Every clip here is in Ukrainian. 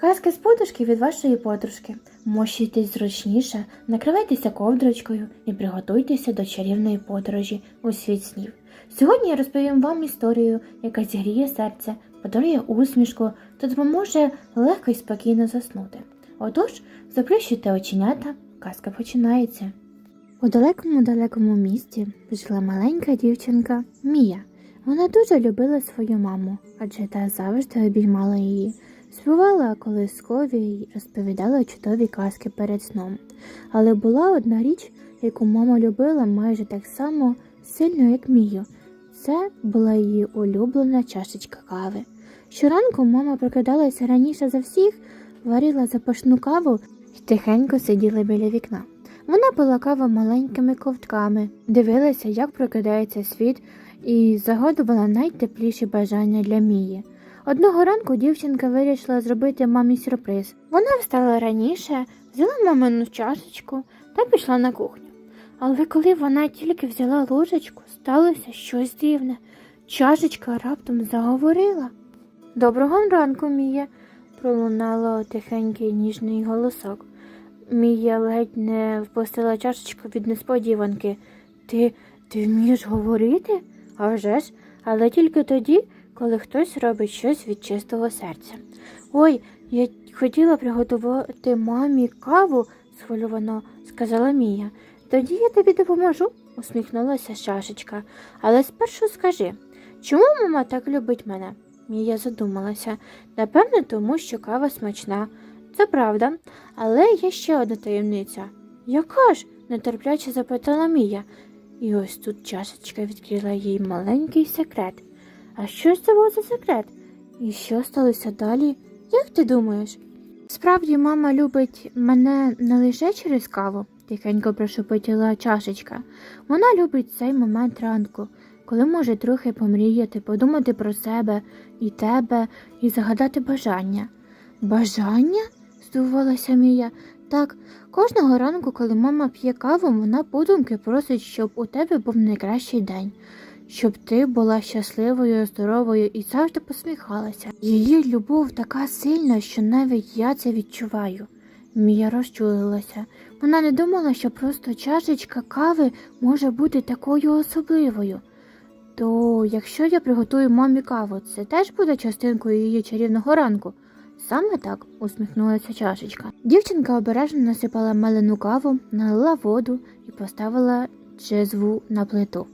Казки з подушки від вашої подружки. Мощуйтесь зручніше, накривайтеся ковдрочкою і приготуйтеся до чарівної подорожі у світ снів. Сьогодні я розповім вам історію, яка зігріє серце, подарує усмішку та допоможе легко і спокійно заснути. Отож, заплющуйте оченята, казка починається. У далекому далекому місті жила маленька дівчинка Мія. Вона дуже любила свою маму, адже та завжди обіймала її, співала колискові й розповідала чудові казки перед сном. Але була одна річ, яку мама любила майже так само сильно, як Мію. Це була її улюблена чашечка кави. Щоранку мама прокидалася раніше за всіх, варила запашну каву і тихенько сиділа біля вікна. Вона пила каву маленькими ковтками, дивилася, як прокидається світ, і загадувала найтепліші бажання для Мії. Одного ранку дівчинка вирішила зробити мамі сюрприз. Вона встала раніше, взяла мамину чашечку та пішла на кухню. Але коли вона тільки взяла ложечку, сталося щось дивне. Чашечка раптом заговорила. Доброго ранку, Мія, пролунало тихенький ніжний голосок. Мія ледь не впустила чашечку від несподіванки. Ти, ти вмієш говорити? А вже ж, але тільки тоді, коли хтось робить щось від чистого серця. Ой, я хотіла приготувати мамі каву, схвильовано сказала Мія. Тоді я тобі допоможу, усміхнулася чашечка. Але спершу скажи, чому мама так любить мене? Мія задумалася. Напевне, тому що кава смачна. Це правда, але є ще одна таємниця. Яка ж? нетерпляче запитала Мія. І ось тут чашечка відкрила їй маленький секрет. А що ж це був за секрет? І що сталося далі? Як ти думаєш? Справді мама любить мене не лише через каву, тихенько прошепотіла чашечка. Вона любить цей момент ранку, коли може трохи помріяти, подумати про себе і тебе і загадати бажання. Бажання? здивувалася Мія. Так, кожного ранку, коли мама п'є каву, вона подумки просить, щоб у тебе був найкращий день, щоб ти була щасливою, здоровою і завжди посміхалася. Її любов така сильна, що навіть я це відчуваю. Мія розчулилася. Вона не думала, що просто чашечка кави може бути такою особливою. То якщо я приготую мамі каву, це теж буде частинкою її чарівного ранку. Саме так усміхнулася чашечка. Дівчинка обережно насипала мелену каву, налила воду і поставила джезву на плиту.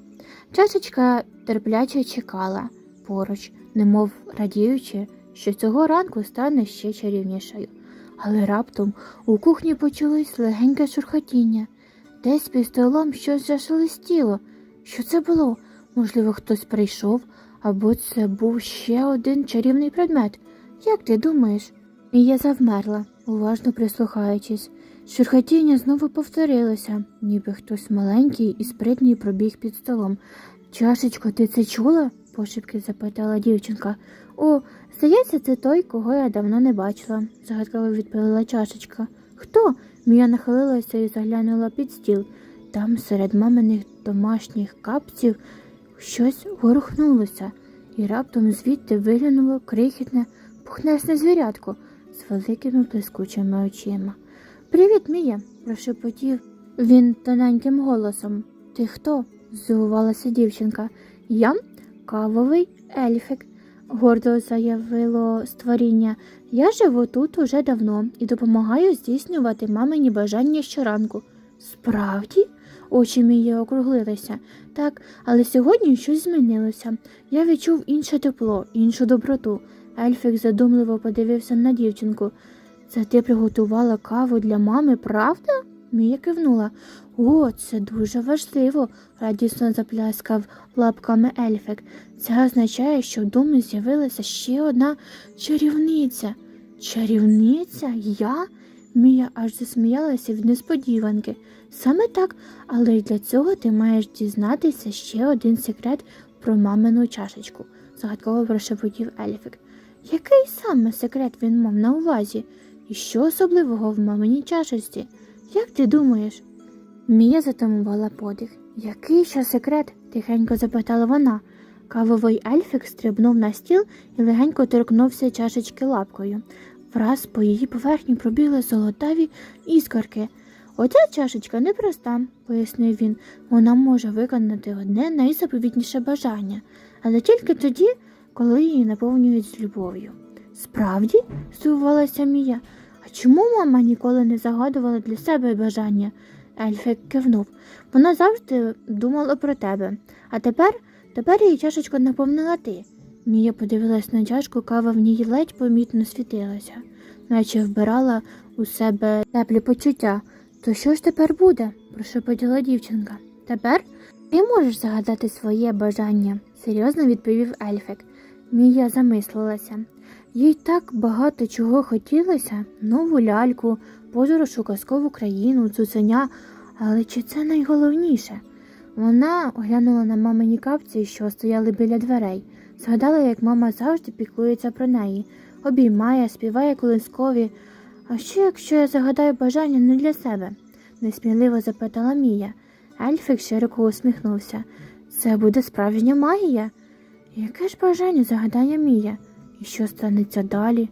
Чашечка терпляче чекала поруч, немов радіючи, що цього ранку стане ще чарівнішою. Але раптом у кухні почулось легеньке шурхотіння. Десь під столом щось зашелестіло. Що це було? Можливо, хтось прийшов, або це був ще один чарівний предмет. Як ти думаєш? Мія завмерла, уважно прислухаючись. Шурхотіння знову повторилося, ніби хтось маленький і спритний пробіг під столом. Чашечко, ти це чула? пошепки запитала дівчинка. О, здається, це той, кого я давно не бачила, загадково відповіла чашечка. Хто? Мія нахилилася і заглянула під стіл. Там серед маминих домашніх капців щось ворухнулося, і раптом звідти виглянуло крихітне пухнесне звірятко з великими блискучими очима. Привіт, Мія, прошепотів він тоненьким голосом. Ти хто? здивувалася дівчинка. Я кавовий ельфик, гордо заявило створіння. Я живу тут уже давно і допомагаю здійснювати мамині бажання щоранку. Справді? Очі Мії округлилися. Так, але сьогодні щось змінилося. Я відчув інше тепло, іншу доброту. Ельфик задумливо подивився на дівчинку. Це ти приготувала каву для мами, правда? Мія кивнула. О, це дуже важливо, радісно запляскав лапками Ельфик. Це означає, що в домі з'явилася ще одна чарівниця. Чарівниця? Я? Мія аж засміялася від несподіванки. Саме так, але й для цього ти маєш дізнатися ще один секрет про мамину чашечку, загадково прошепотів Ельфик. Який саме секрет він мав на увазі? І що особливого в маминій чашечці? Як ти думаєш? Мія затамувала подих. Який ще секрет? тихенько запитала вона. Кавовий ельфик стрибнув на стіл і легенько торкнувся чашечки лапкою. враз по її поверхні пробігли золотаві іскорки. Оця чашечка непроста, пояснив він. Вона може виконати одне найзаповітніше бажання, але тільки тоді, коли її наповнюють з любов'ю. Справді? здивувалася Мія. А чому мама ніколи не загадувала для себе бажання? Ельфик кивнув. Вона завжди думала про тебе. А тепер, тепер її чашечку наповнила ти. Мія подивилась на чашку, кава в ній ледь помітно світилася, наче вбирала у себе теплі почуття. То що ж тепер буде? прошепотіла дівчинка. Тепер ти можеш загадати своє бажання, серйозно відповів Ельфик. Мія замислилася. Їй так багато чого хотілося нову ляльку, подорож у казкову країну, цуценя, але чи це найголовніше? Вона оглянула на мамині капці, що стояли біля дверей, згадала, як мама завжди піклується про неї, обіймає, співає колискові. А що, якщо я загадаю бажання не для себе? несміливо запитала Мія. Ельфик широко усміхнувся. Це буде справжня магія. Яке ж бажання загадає Мія? І що станеться далі?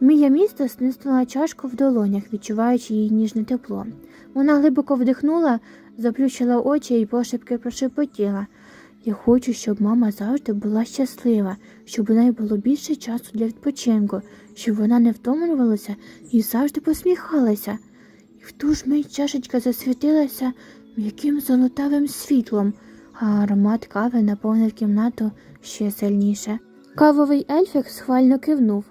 Мія місто стиснула чашку в долонях, відчуваючи її ніжне тепло. Вона глибоко вдихнула, заплющила очі і пошепки прошепотіла. Я хочу, щоб мама завжди була щаслива, щоб у неї було більше часу для відпочинку, щоб вона не втомлювалася і завжди посміхалася. І в ту ж мить чашечка засвітилася м'яким золотавим світлом, а аромат кави наповнив кімнату ще сильніше. Кавовий ельфік схвально кивнув.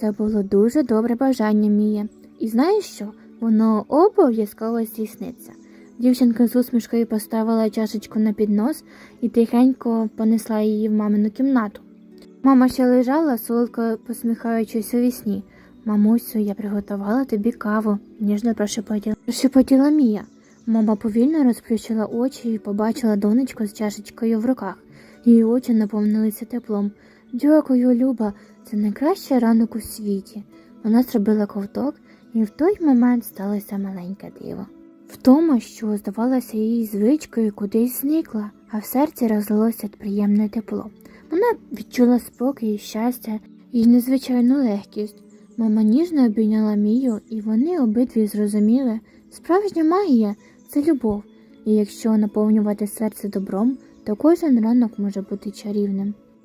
Це було дуже добре бажання Мія. І знаєш що? Воно обов'язково здійсниться. Дівчинка з усмішкою поставила чашечку на піднос і тихенько понесла її в мамину кімнату. Мама ще лежала, солодко посміхаючись у вісні. Мамусю, я приготувала тобі каву, ніжно прошепотіла. Прошепотіла Мія. Мама повільно розплющила очі і побачила донечку з чашечкою в руках. Її очі наповнилися теплом. Дякую, Люба, це найкращий ранок у світі. Вона зробила ковток, і в той момент сталося маленьке диво. Втома, що здавалося їй звичкою, кудись зникла, а в серці розлилося приємне тепло. Вона відчула спокій, щастя і незвичайну легкість. Мама ніжно обійняла Мію, і вони обидві зрозуміли, справжня магія це любов, і якщо наповнювати серце добром, то кожен ранок може бути чарівним.